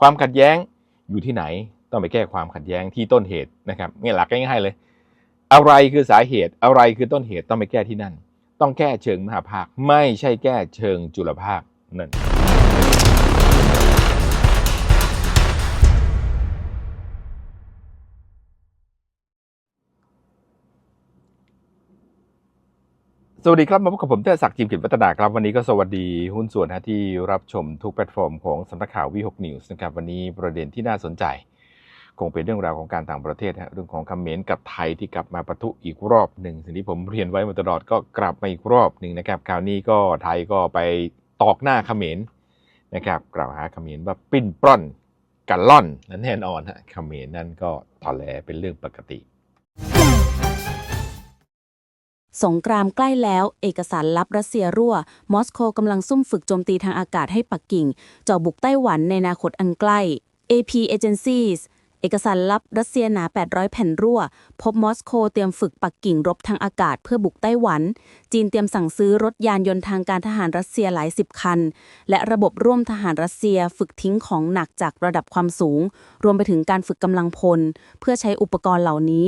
ความขัดแย้งอยู่ที่ไหนต้องไปแก้ความขัดแย้งที่ต้นเหตุนะครับนี่หลักง่ายๆเลย อะไรคือสาเหตุอะไรคือต้นเหตุต้องไปแก้ที่นั่น ต้องแก้เชิงมหาภาค ไม่ใช่แก้เชิงจุลภาคนั่น สวัสดีครับมาพบกับผมเทศศักดิ์จิมกิจวัฒนาครับ วันนี้ก็สวัสดีหุ้นส่วนที่รับชมทุกแพลตฟอร์มของสำนักข่าววีหกนิวส์นะครับวันนี้ประเด็นที่น่าสนใจ คงเป็นเรื่องราวของการต่างประเทศฮะเรื่องของคำเขมนกับไทยที่กลับมาปะทุอีกรอบหนึ่งสิ่งที่ผมเรียนไว้มาตลอดก็กลับมาอีกรอบหนึ่งนะครับคราวนี้ก็ไทยก็ไปตอกหน้าเขมรนะครับกล่าวหาเขมรว่าปิ้นปล้อนกันล่อนและแน่นอนฮะเขมรนั่นก็ตอแหลเป็นเรื่องปกติ สงกรามใกล้แล้ว เอกสารลับรัสเซียรั่ว มอสโกกำลังซุ่มฝึกโจมตีทางอากาศให้ปักกิ่งเจ่อบุกไต้หวันในอนาคตอันใกล้ AP Agencies เอกสารลับรัสเซียหนา 800 แผ่นรั่ว พบมอสโกเตรียมฝึกปักกิ่งรบทางอากาศเพื่อบุกไต้หวัน จีนเตรียมสั่งซื้อรถยานยนต์ทางการทหารรัสเซียหลายสิบคัน และระบบร่วมทหารรัสเซียฝึกทิ้งของหนักจากระดับความสูง รวมไปถึงการฝึกกำลังพล เพื่อใช้อุปกรณ์เหล่านี้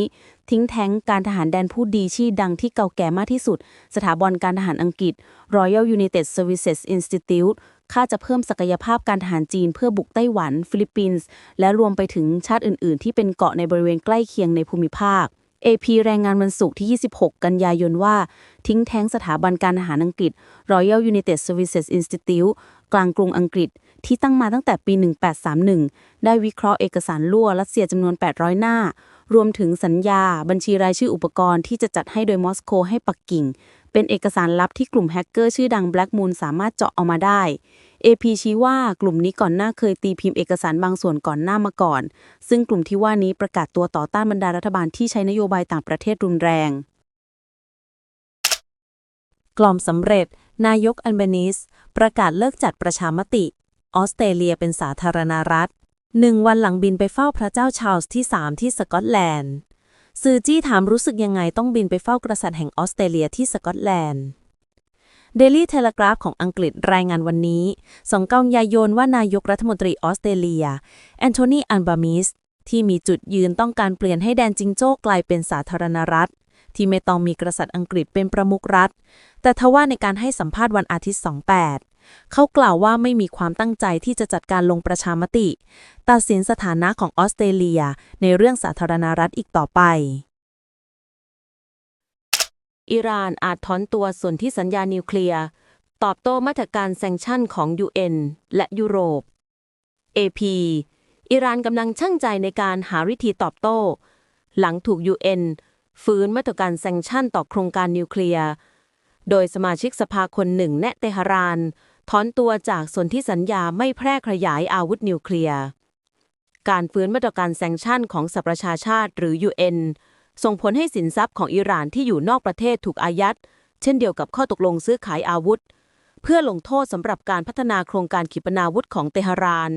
ทิ้งแท้งการทหารแดนผู้ดีชื่อดังที่เก่าแก่มากที่สุด สถาบันการทหารอังกฤษ Royal United Services Institute ค่าจะเพิ่มศักยภาพการทหารจีนเพื่อบุกไต้หวัน ฟิลิปปินส์ และรวมไปถึงชาติอื่น ๆ ที่เป็นเกาะในบริเวณใกล้เคียงในภูมิภาค AP รายงานวันศุกร์ที่ 26 กันยายนว่า ทิ้งแท้งสถาบันการทหารอังกฤษ Royal United Services Institute กลางกรุงอังกฤษ ที่ตั้งมาตั้งแต่ปี 1831 ได้วิเคราะห์เอกสารรั่วรัสเซียจำนวน 800 หน้า รวมถึงสัญญา บัญชีรายชื่ออุปกรณ์ที่จะจัดให้โดยมอสโกให้ปักกิ่ง เป็นเอกสารลับที่กลุ่มแฮกเกอร์ชื่อดัง Black Moon สามารถเจาะเอามาได้ AP ชี้ว่ากลุ่มนี้ก่อนหน้าเคยตีพิมพ์เอกสารบางส่วนก่อนหน้ามาก่อน ซึ่งกลุ่มที่ว่านี้ประกาศตัวต่อต้านบรรดารัฐบาลที่ใช้นโยบายต่างประเทศรุนแรง กล่อมสำเร็จ นายกอัลเบนิส ประกาศเลิกจัดประชามติ ออสเตรเลียเป็นสาธารณรัฐหนึ่งวันหลังบินไปเฝ้าพระเจ้าชาร์ลส์ที่ 3 ที่สกอตแลนด์ สื่อจี้ถามรู้สึกยังไงต้องบินไปเฝ้ากษัตริย์แห่งออสเตรเลียที่สกอตแลนด์เดลี่เทเลกราฟของอังกฤษรายงานวันนี้สองกันยายนว่านายกรัฐมนตรีออสเตรเลีย แอนโทนี อันบามิส ที่มีจุดยืนต้องการเปลี่ยนให้แดนจิงโจ้กลายเป็นสาธารณรัฐ ที่ไม่ต้องมีกษัตริย์อังกฤษเป็นประมุขรัฐ แต่ทว่าในการให้สัมภาษณ์วันอาทิตย์ 28 เขากล่าวว่าไม่มีความตั้งใจที่จะจัดการลงประชามติ ตัดสินสถานะของออสเตรเลียในเรื่องสาธารณรัฐอีกต่อไป อิหร่านอาจถอนตัวส่วนที่สัญญานิวเคลียร์ตอบโต้มาตรการแซงชั่นของ UN และยุโรป AP อิหร่านกำลังชั่งใจในการหาวิธีตอบโต้ หลังถูก UN ฟื้นมาตรการแซงชั่นต่อโครงการนิวเคลียร์ โดยสมาชิกสภาคนหนึ่งแนะเตหะราน ถอนตัวจากส่วนที่สัญญาไม่แพร่ขยายอาวุธนิวเคลียร์ การฟื้นมาตรการแซงชั่นของสหประชาชาติหรือ UN ส่งผลให้สินทรัพย์ของอิหร่านที่อยู่นอกประเทศถูกอายัด เช่นเดียวกับข้อตกลงซื้อขายอาวุธ เพื่อลงโทษสำหรับการพัฒนาโครงการขีปนาวุธของเตหะราน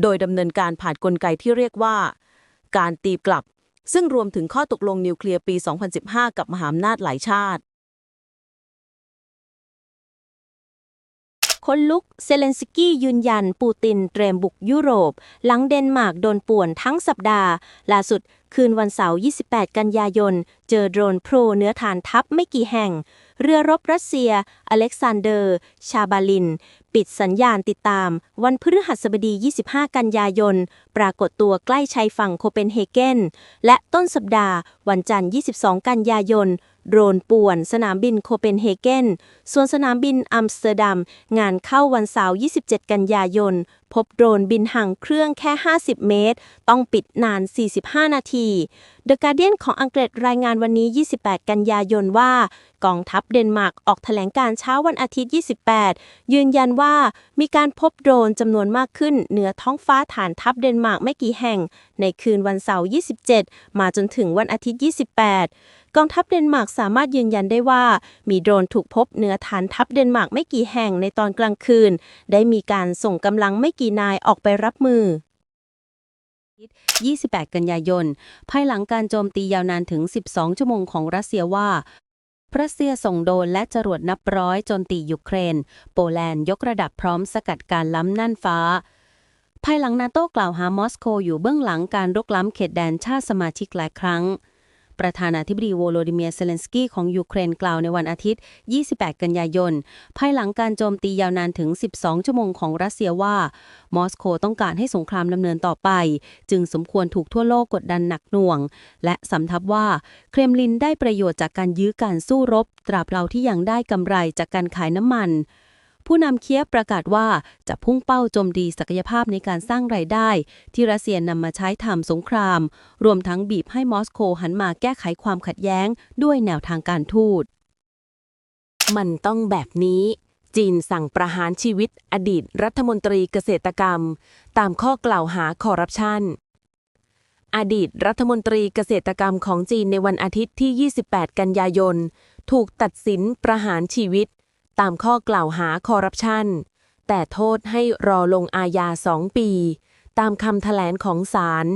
โดยดำเนินการผ่านนกลไกที่เรียกว่า การตีกลับ ซึ่งรวมถึงข้อตกลงนิวเคลียร์ปี 2015 กับมหาอำนาจหลายชาติ คนลุก เซเลนสกี้ยืนยันปูตินเตรียมบุกยุโรป หลังเดนมาร์กโดนป่วนทั้งสัปดาห์ ล่าสุดคืนวันเสาร์ 28 กันยายน เจอโดรนโพรเนื้อฐานทัพไม่กี่แห่ง เรือรบรัสเซีย อเล็กซานเดอร์ ชาบาลิน ปิดสัญญาณติดตาม วันพฤหัสบดี 25 กันยายน ปรากฏตัวใกล้ชายฝั่งโคเปนเฮเกน และต้นสัปดาห์ วันจันทร์ 22 กันยายน โดรนป่วน สนามบินโคเปนเฮเกน ส่วนสนามบินอัมสเตอร์ดัม งานเข้าวันเสาร์ 27 กันยายน พบโดรนบินห่างเครื่องแค่ 50 เมตร ต้องปิดนาน 45 นาที The Guardian ของอังกฤษรายงานวันนี้ 28 กันยายนว่า กองทัพเดนมาร์กออกแถลงการเช้าวันอาทิตย์ 28 ยืนยันว่ามีการพบโดรนจำนวนมากขึ้น เหนือท้องฟ้าฐานทัพเดนมาร์กไม่กี่แห่ง ในคืนวันเสาร์ 27 มาจนถึงวันอาทิตย์ 28 กองทัพเดนมาร์กสามารถยืนยันได้ว่า มีโดรนถูกพบเหนือฐานทัพเดนมาร์กไม่กี่แห่งในตอนกลางคืน ได้มีการส่งกำลังไม่กี่นายออกไปรับมือ 28 กันยายน ภายหลังการโจมตียาวนานถึง 12 ชั่วโมงของรัสเซียว่ารัสเซียส่งโดรนและจรวดนับร้อยโจมตียูเครน โปแลนด์ยกระดับพร้อมสกัดการล้ำน่านฟ้า ภายหลังนาโต้กล่าวหามอสโกอยู่เบื้องหลังการรุกล้ำเขตแดนชาติสมาชิกหลายครั้ง ประธานาธิบดีโวโลดิเมียร์เซเลนสกี้ของยูเครนกล่าวในวันอาทิตย์ 28 กันยายน ภายหลังการโจมตียาวนานถึง 12 ชั่วโมงของรัสเซียว่า มอสโกต้องการให้สงครามดำเนินต่อไป จึงสมควรถูกทั่วโลกกดดันหนักหน่วง และสำทับว่าเครมลินได้ประโยชน์จากการยื้อการสู้รบ ตราบเราที่ยังได้กำไรจากการขายน้ำมัน ผู้นำเคียฟประกาศว่าจะพุ่งเป้าโจมตีศักยภาพในการสร้างรายได้ ที่รัสเซียนำมาใช้ทำสงคราม รวมทั้งบีบให้มอสโกหันมาแก้ไขความขัดแย้ง ด้วยแนวทางการทูต มันต้องแบบนี้ จีนสั่งประหารชีวิตอดีตรัฐมนตรีเกษตรกรรม ตามข้อกล่าวหาคอร์รัปชันอดีตรัฐมนตรีเกษตรกรรมของจีนในวันอาทิตย์ที่ 28 กันยายน ถูกตัดสินประหารชีวิต ตามข้อกล่าวหาคอร์รัปชัน แต่โทษให้รอลงอาญาสองปี ตามคำแถลงของศาล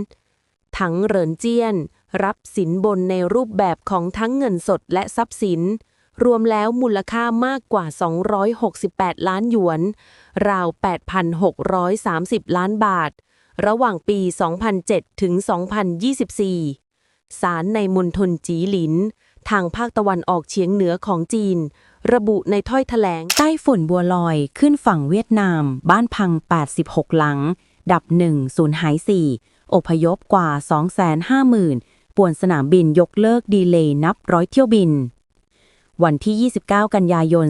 ถังเหรินเจี้ยน รับสินบนในรูปแบบของทั้งเงินสดและทรัพย์สิน รวมแล้วมูลค่ามากกว่า 268 ล้านหยวน ราว 8,630 ล้านบาท ระหว่างปี 2007 ถึง 2024ศาลในมณฑลจีหลิน ทางภาคตะวันออกเฉียงเหนือของจีน ระบุในถ้อยแถลง ใต้ฝุ่นบัวลอยขึ้นฝั่งเวียดนาม บ้านพัง 86 หลัง ดับ1สูญหาย 4 อพยพกว่า 250,000 ป่วนสนามบินยกเลิกดีเลย์นับร้อยเที่ยวบิน วันที่ 29 กันยายน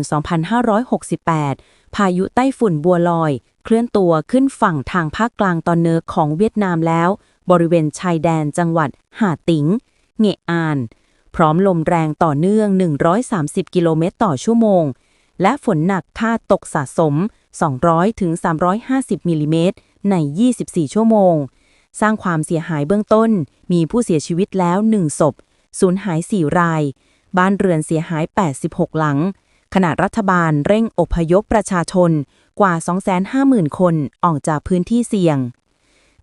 2568 พายุไต้ฝุ่นบัวลอย เคลื่อนตัวขึ้นฝั่งทางภาคกลางตอนเหนือของเวียดนามแล้ว บริเวณชายแดนจังหวัดหาติง เงะอาน พร้อมลมแรงต่อเนื่อง 130 กิโลเมตรต่อชั่วโมง และฝนหนักคาตกสะสม 200ถึง350มิลลิเมตรใน 24 ชั่วโมง สร้างความเสียหายเบื้องต้น มีผู้เสียชีวิตแล้ว 1 ศพ สูญหาย 4 ราย บ้านเรือนเสียหาย 86 หลัง ขณะรัฐบาลเร่งอพยพประชาชนกว่า 250,000 คนออกจากพื้นที่เสี่ยง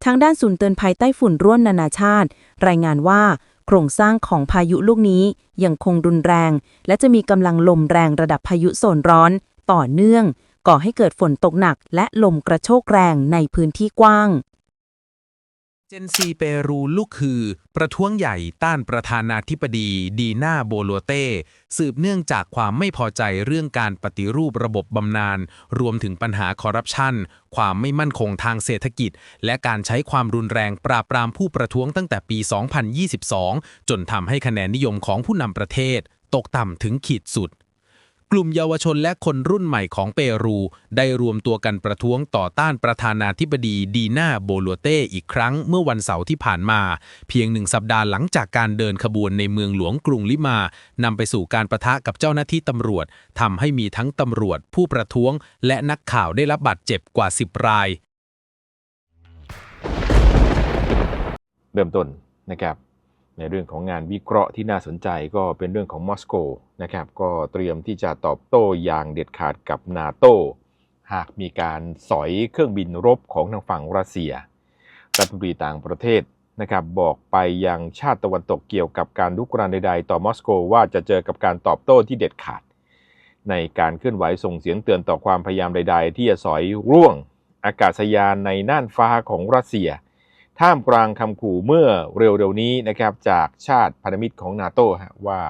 ทางด้านศูนย์เตือนภัยไต้ฝุ่นร่วมนานาชาติ รายงานว่า โครงสร้างของพายุลูกนี้ยังคงรุนแรง และจะมีกำลังลมแรงระดับพายุโซนร้อน ต่อเนื่อง ก่อให้เกิดฝนตกหนักและลมกระโชกแรงในพื้นที่กว้าง จนซีเปรูลูกคือ ประท้วงใหญ่ต้านประธานาธิบดีดีนาโบโลเต้ สืบเนื่องจากความไม่พอใจเรื่องการปฏิรูประบบบำนาญ รวมถึงปัญหาคอร์รัปชัน ความไม่มั่นคงทางเศรษฐกิจ และการใช้ความรุนแรงปราบปรามผู้ประท้วงตั้งแต่ปี 2022 จนทำให้คะแนนนิยมของผู้นำประเทศ ตกต่ำถึงขีดสุด ลุ่มเยาวชนและคนรุ่นใหม่ของเปรู ได้รวมตัวกันประท้วงต่อต้านประธานาธิบดีดีนาโบโลเต้อีกครั้งเมื่อวันเสาร์ที่ผ่านมา เพียงหนึ่งสัปดาห์หลังจากการเดินขบวนในเมืองหลวงกรุงลิมานำไปสู่การประทะกับเจ้าหน้าที่ตำรวจทำให้มีทั้งตำรวจ ผู้ประท้วง และนักข่าวได้รับบาดเจ็บกว่า 10 ราย เริ่มต้นนะครับในเรื่องของงานวิเคราะห์ที่น่าสนใจก็เป็นเรื่องของมอสโก นะครับก็เตรียมที่จะตอบโต้อย่างเด็ดขาดกับนาโตหากมีการสอยเครื่องบินรบของทางฝั่งรัสเซีย รัฐมนตรีต่างประเทศนะครับบอกไปยังชาติตะวันตกเกี่ยวกับการลุกรานใดๆต่อมอสโกว่าจะเจอกับการตอบโต้ที่เด็ดขาด ในการเคลื่อนไหวส่งเสียงเตือนต่อความพยายามใด ๆ ที่จะสอยร่วงอากาศยานในน่านฟ้าของรัสเซีย ท่ามกลางคำขู่เมื่อเร็วๆนี้นะครับจากชาติพันธมิตรของนาโต้ว่า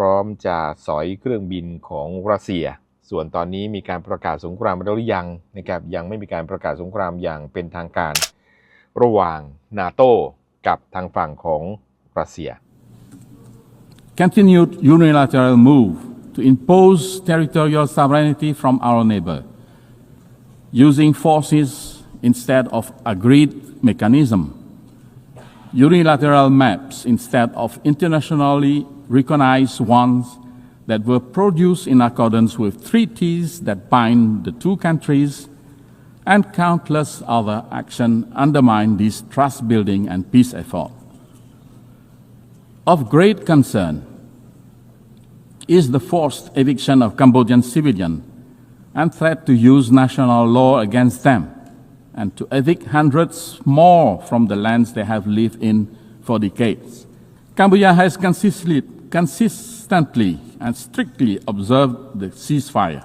ร้อมจะสอยเครื่องบินของรัสเซีย ส่วนตอนนี้มีการประกาศสงครามแล้วหรือยังนะครับยังไม่มีการประกาศสงครามอย่างเป็นทางการ ระหว่างนาโต้กับทางฝั่งของรัสเซีย continued unilateral move to impose territorial sovereignty from our neighbor, using forces instead of agreed mechanism, unilateral maps instead of internationally recognized ones that were produced in accordance with treaties that bind the two countries, and countless other actions undermine this trust building and peace effort. Of great concern is the forced eviction of Cambodian civilians and threat to use national law against them and to evict hundreds more from the lands they have lived in for decades. Cambodia has consistently, consistently and strictly observed the ceasefire,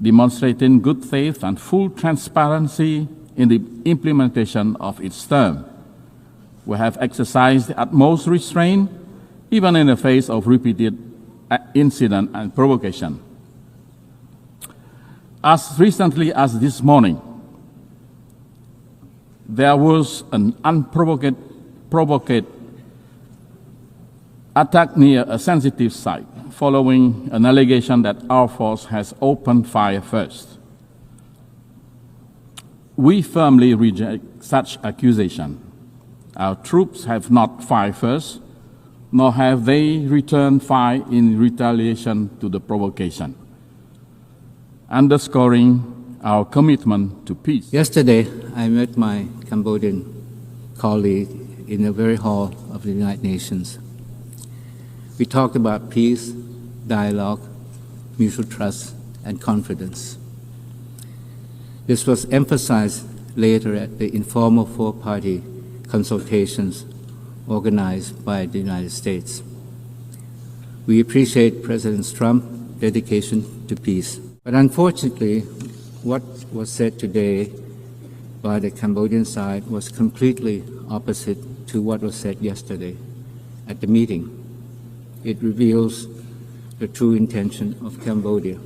demonstrating good faith and full transparency in the implementation of its term. We have exercised the utmost restraint, even in the face of repeated uh, incident and provocation. As recently as this morning, there was an unprovoked provoked attack near a sensitive site following an allegation that our force has opened fire first. We firmly reject such accusation. Our troops have not fired first, nor have they returned fire in retaliation to the provocation, underscoring our commitment to peace. Yesterday, I met my Cambodian colleague in the very hall of the United Nations. We talked about peace, dialogue, mutual trust, and confidence. This was emphasized later at the informal four party consultations organized by the United States. We appreciate President Trump's dedication to peace. But unfortunately, what was said today by the Cambodian side was completely opposite to what was said yesterday at the meeting. It reveals the true intention of Cambodia.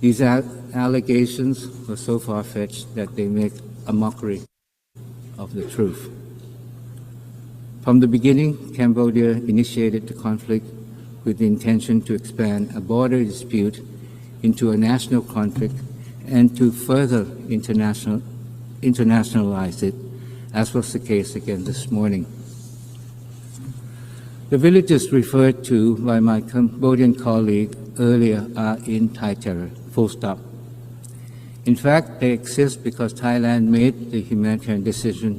These allegations were so far fetched that they make a mockery of the truth. From the beginning, Cambodia initiated the conflict with the intention to expand a border dispute into a national conflict and to further international, internationalize it, as was the case again this morning. The villages referred to by my Cambodian colleague earlier are in Thai terror, full stop. In fact, they exist because Thailand made the humanitarian decision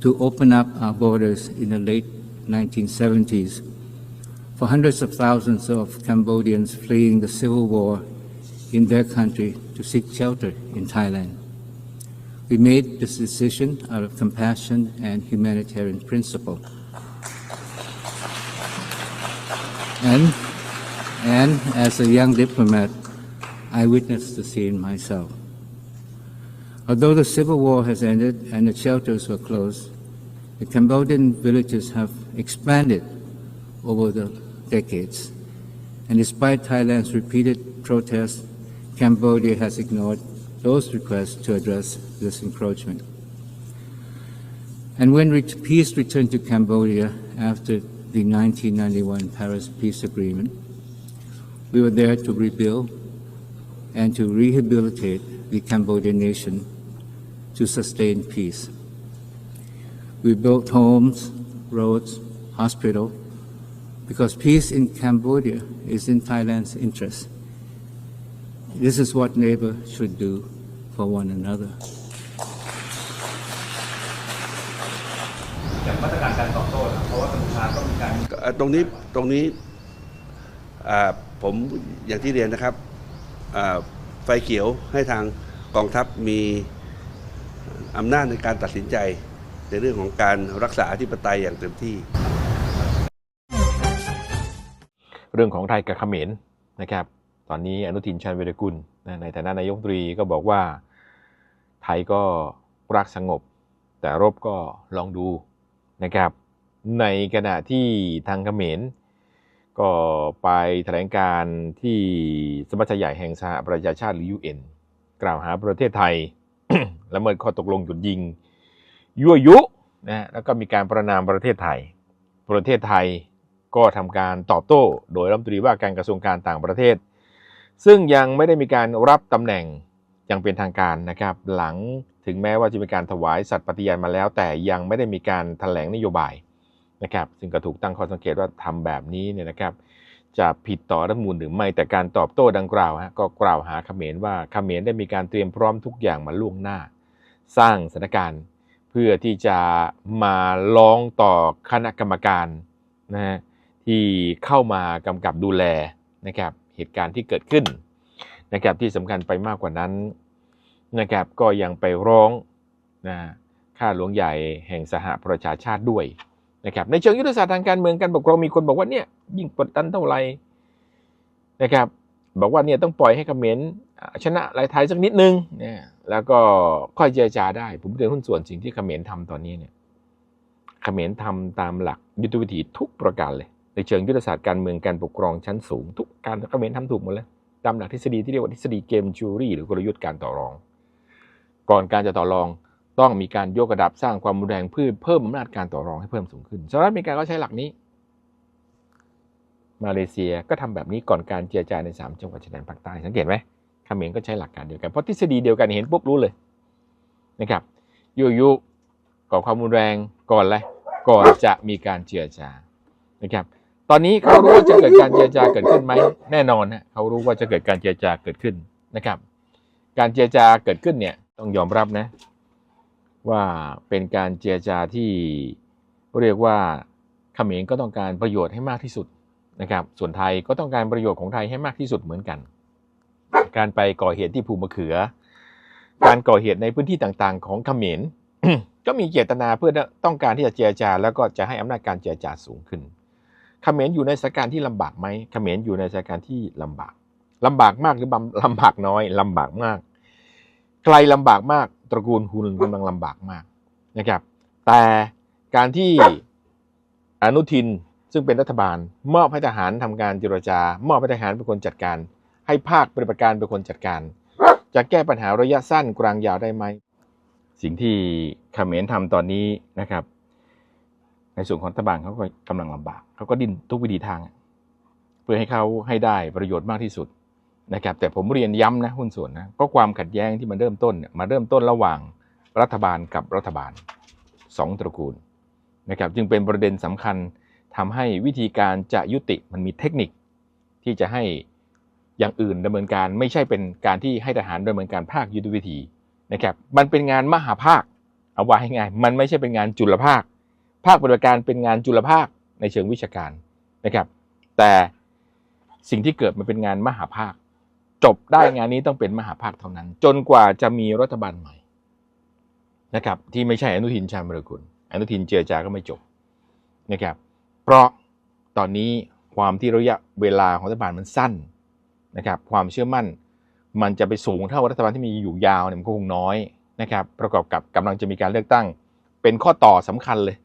to open up our borders in the late 1970s for hundreds of thousands of Cambodians fleeing the civil war in their country to seek shelter in Thailand. We made this decision out of compassion and humanitarian principle. And, and as a young diplomat, I witnessed the scene myself. Although the civil war has ended and the shelters were closed, the Cambodian villages have expanded over the decades. And despite Thailand's repeated protests, Cambodia has ignored those requests to address this encroachment. And when peace returned to Cambodia after the 1991 Paris Peace Agreement, we were there to rebuild and to rehabilitate the Cambodian nation to sustain peace. We built homes, roads, hospital, because peace in Cambodia is in Thailand's interest. This is what neighbors should do for one another. าะว่ากัมพูชาก็มีการตรงนี้ตรงนี้ผมอย่างที่เรียนนะครับไฟเขียวให้ทางกองทัพมีอำนาจในการตัดสินใจในเรื่องของการรักษาอธิปไตยอย่างเต็มที่ เรื่องของไทยกับเขมรนะครับ ตอนนี้อนุทินชาญวิรกุลในฐานะนายกรัฐมนตรีก็บอกว่า ไทยก็รักสงบ แต่รบก็ลองดูนะครับ ในขณะที่ทางเขมรก็ไปแถลงการที่สมัชใหญ่แห่งสหประชาชาติหรือ UN กล่าวหาประเทศไทยละเมิดข้อตกลงหยุดยิง ยั่วยุนะแล้วก็มีการประนามประเทศไทย ประเทศไทยก็ทำการตอบโต้ โดยรัฐมนตรีว่าการกระทรวงการต่างประเทศ ซึ่งยังไม่ได้มีการรับตำแหน่งอย่างเป็นทางการนะครับ หลังถึงแม้ว่าจะมีการถวายสัตย์ปฏิญาณมาแล้ว แต่ยังไม่ได้มีการแถลงนโยบาย นะครับ ซึ่งก็ถูกตั้งข้อสังเกตว่าทำแบบนี้เนี่ยนะครับ จะผิดต่อรัฐมนูลหรือไม่แต่การตอบโต้ดังกล่าวฮะก็กล่าวหาเขมรว่าเขมรได้มีการเตรียมพร้อมทุกอย่างมาล่วงหน้า สร้างสถานการณ์เพื่อที่จะมาร้องต่อคณะกรรมการนะฮะที่เข้ามากำกับดูแลนะครับเหตุการณ์ที่เกิดขึ้นนะครับที่สำคัญไปมากกว่านั้นนะครับก็ยังไปร้องนะข้าหลวงใหญ่แห่งสหประชาชาติด้วย นะครับในเชิงยุทธศาสตร์ทางการเมืองการปกครองมีคนบอกว่าเนี่ยยิ่งกดดันเท่าไหร่นะครับบอกว่าเนี่ยต้องปล่อยให้เขมรอ่าชนะลายไทยสักนิดนึงเนี่ยแล้วก็ค่อยเจรจาได้ ผมเรียนหุ้นส่วนสิ่งที่เขมรทำตอนนี้เนี่ยเขมรทำตามหลักยุทธวิธีทุกประการเลย ในเชิงยุทธศาสตร์การเมืองการปกครองชั้นสูง ทุกการเขมรทำถูกหมดเลยตามหลักทฤษฎีที่เรียกว่าทฤษฎีเกมจูรี่หรือกลยุทธ์การต่อรอง ก่อนการจะต่อรอง ต้องมีการยกระดับสร้างความรุนแรงเพื่อเพิ่มอำนาจการต่อรองให้เพิ่มสูงขึ้นสหรัฐอเมริกาก็ใช้หลักนี้ มาเลเซียก็ทำแบบนี้ก่อนการเจรจาในสามจังหวัดชายแดนภาคใต้สังเกตไหมเขมรก็ใช้หลักการเดียวกันเพราะทฤษฎีเดียวกันเห็นปุ๊บรู้เลยนะครับยุยุก่อความรุนแรงก่อนอะไรก่อนจะมีการเจรจานะครับตอนนี้เขารู้ว่าจะเกิดการเจรจาเกิดขึ้นไหมแน่นอนนะเขารู้ว่าจะเกิดการเจรจาเกิดขึ้นนะครับ การเจรจาเกิดขึ้นเนี่ยต้องยอมรับนะ ว่าเป็นการเจรจาที่เรียกว่าเขมรก็ต้องการประโยชน์ให้มากที่สุดนะครับ ส่วนไทยก็ต้องการประโยชน์ของไทยให้มากที่สุดเหมือนกัน การไปก่อเหตุที่ภูมะเขือ การก่อเหตุในพื้นที่ต่างๆ ของเขมรก็มีเจตนาเพื่อต้องการที่จะเจรจา แล้วก็จะให้อำนาจการเจรจาสูงขึ้นเขมรอยู่ในสถานการณ์ที่ลำบากไหมเขมรอยู่ในสถานการณ์ที่ลำบากลำบากมากหรือลำบากน้อยลำบากมากใครลำบากมาก ตระกูลฮูนึงกำลังลำบากมากนะครับ แต่การที่อนุทินซึ่งเป็นรัฐบาล มอบให้ทหารทำการเจรจา มอบให้ทหารเป็นคนจัดการ ให้ภาคปฏิบัติการเป็นคนจัดการ จะแก้ปัญหาระยะสั้นกลางยาวได้ไหม สิ่งที่ขเขมรทำตอนนี้นะครับ ในส่วนของรัฐบาลเขาก็กำลังลำบากเขาก็ดิ้นทุกวิธีทาง เพื่อให้เขาให้ได้ประโยชน์มากที่สุด นะครับแต่ผมเรียนย้ำนะหุ้นส่วนนะเพราะความขัดแย้งที่มันเริ่มต้นเนี่ยมาเริ่มต้นระหว่างรัฐบาลกับรัฐบาลสองตระกูลนะครับจึงเป็นประเด็นสำคัญทำให้วิธีการจะยุติมันมีเทคนิค ที่จะให้อย่างอื่นดำเนินการไม่ใช่เป็นการที่ให้ทหารดำเนินการภาคยุทธวิธีนะครับมันเป็นงานมหาภาคเอาว่าให้ง่ายมันไม่ใช่เป็นงานจุลภาค ภาคปฏิบัติการเป็นงานจุลภาคในเชิงวิชาการนะครับแต่สิ่งที่เกิดมันเป็นงานมหาภาค จบได้งานนี้ต้องเป็นมหาภาคเท่านั้น จนกว่าจะมีรัฐบาลใหม่นะครับ ที่ไม่ใช่อนุทินชาญมรกุลอนุทินเจรจาก็ไม่จบนะครับ เพราะตอนนี้ความที่ระยะเวลาของรัฐบาลมันสั้นนะครับ ความเชื่อมั่นมันจะไปสูงเท่ารัฐบาลที่มีอยู่ยาวเนี่ยมันก็คงน้อยนะครับ ประกอบกับกำลังจะมีการเลือกตั้ง เป็นข้อต่อสำคัญเลย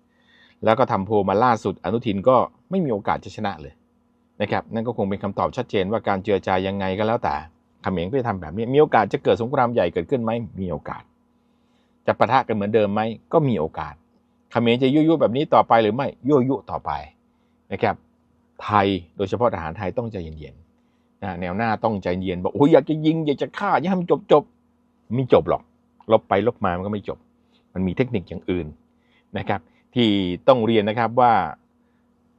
แล้วก็ทำโพลมาล่าสุดอนุทินก็ไม่มีโอกาสจะชนะเลย นะครับนั่นก็คงเป็นคำตอบชัดเจนว่าการเจรจายังไงก็แล้วแต่เขมรก็จะทำแบบนี้มีโอกาสจะเกิดสงครามใหญ่เกิดขึ้นไหมมีโอกาส จะปะทะกันเหมือนเดิมไหมก็มีโอกาสเขมรจะยั่วยุแบบนี้ต่อไปหรือไม่ยั่วยุต่อไปนะครับไทยโดยเฉพาะทหารไทยต้องใจเย็นๆนะแนวหน้าต้องใจเย็นบอกโอ้ยอยากจะยิงอยากจะฆ่าอยากให้มันจบจบไม่จบหรอกลบไปลบมามันก็ไม่จบ มันมีเทคนิคอย่างอื่นนะครับ ที่ต้องเรียนนะครับว่า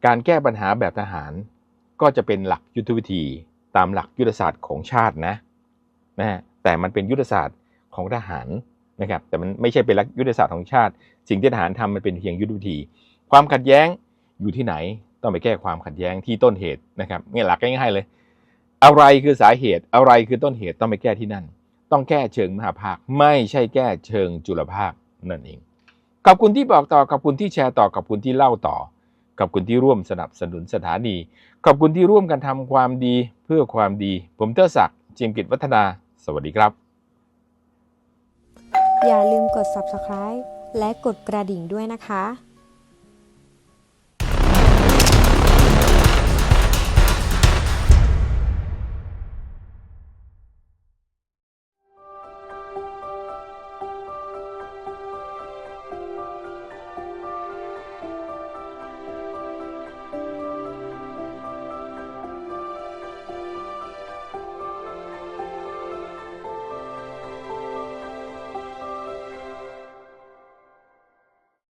การแก้ปัญหาแบบทหาร ก็จะเป็นหลักยุทธวิธีตามหลักยุทธศาสตร์ของชาตินะนะแต่มันเป็นยุทธศาสตร์ของทหารนะครับแต่มันไม่ใช่เป็นหลักยุทธศาสตร์ของชาติ สิ่งที่ทหารทำมันเป็นเพียงยุทธวิธี ความขัดแย้งอยู่ที่ไหนต้องไปแก้ความขัดแย้งที่ต้นเหตุนะครับนี่หลักง่ายๆเลย อะไรคือสาเหตุอะไรคือต้นเหตุต้องไปแก้ที่นั่น ต้องแก้เชิงมหาภาค ไม่ใช่แก้เชิงจุลภาคนั่นเองขอบคุณที่บอกต่อขอบคุณที่แชร์ต่อขอบคุณที่เล่าต่อ ขอบคุณที่ร่วมสนับสนุนสถานี ขอบคุณที่ร่วมกันทำความดีเพื่อความดี ผมเทอศักดิ์จิมกิจวัฒนา สวัสดีครับ อย่าลืมกด subscribe และกดกระดิ่งด้วยนะคะ